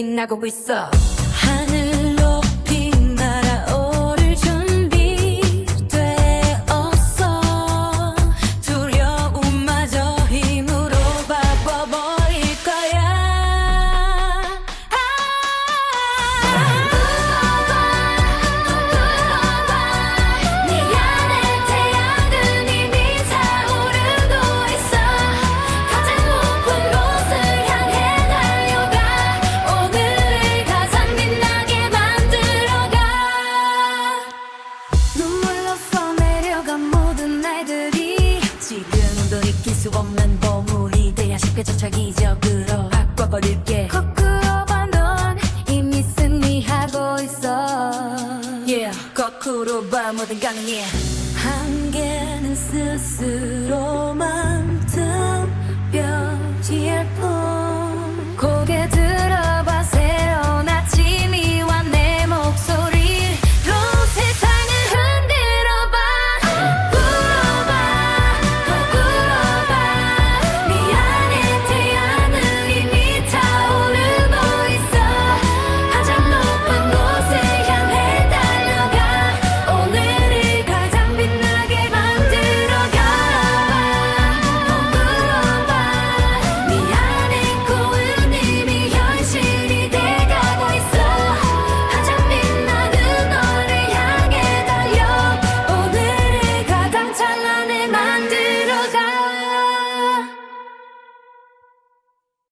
빛나고 있어. 하늘 보물이 돼야 쉽게 저차 기적으로 바꿔버릴게. 거꾸로 봐넌 이미 승리하고 있어. Yeah. 거꾸로 봐 뭐든 가능해 한계는 스스로만